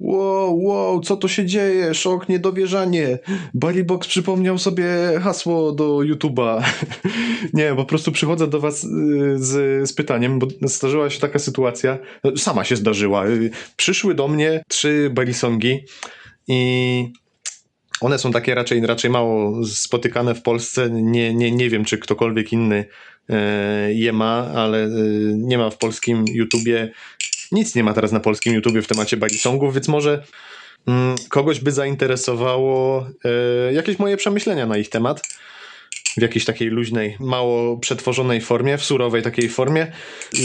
Wow, wow, co to się dzieje? Szok, niedowierzanie. Balibox przypomniał sobie hasło do YouTube'a. Nie, po prostu przychodzę do was y, z, z pytaniem, bo zdarzyła się taka sytuacja, sama się zdarzyła. Y, Przyszły do mnie trzy balisongi i one są takie raczej, raczej mało spotykane w Polsce. Nie, nie, nie wiem, czy ktokolwiek inny e, je ma, ale nie ma w polskim YouTubie. Nic nie ma teraz na polskim YouTubie w temacie balisongów, więc może mm, kogoś by zainteresowało e, jakieś moje przemyślenia na ich temat. W jakiejś takiej luźnej, mało przetworzonej formie, w surowej takiej formie,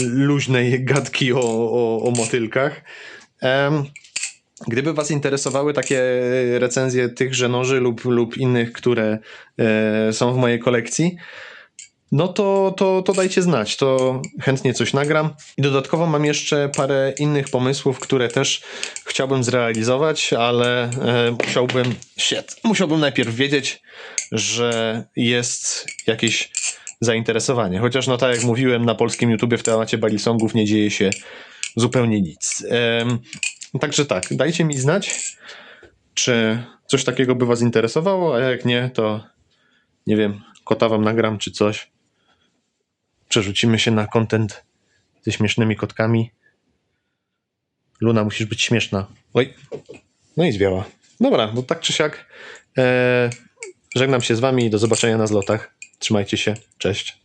luźnej gadki o, o, o motylkach. Em, Gdyby Was interesowały takie recenzje tychże noży lub, lub innych, które e, są w mojej kolekcji, no to, to, to dajcie znać, to chętnie coś nagram. I dodatkowo mam jeszcze parę innych pomysłów, które też chciałbym zrealizować, ale e, musiałbym, shit, musiałbym najpierw wiedzieć, że jest jakieś zainteresowanie. Chociaż no tak jak mówiłem na polskim YouTubie w temacie balisongów nie dzieje się zupełnie nic. Em, Także tak, dajcie mi znać, czy coś takiego by Was interesowało, a jak nie, to nie wiem, kota Wam nagram czy coś. Przerzucimy się na content ze śmiesznymi kotkami. Luna, musisz być śmieszna. Oj, no i zwiała. Dobra, bo tak czy siak e, żegnam się z Wami i do zobaczenia na zlotach. Trzymajcie się, cześć.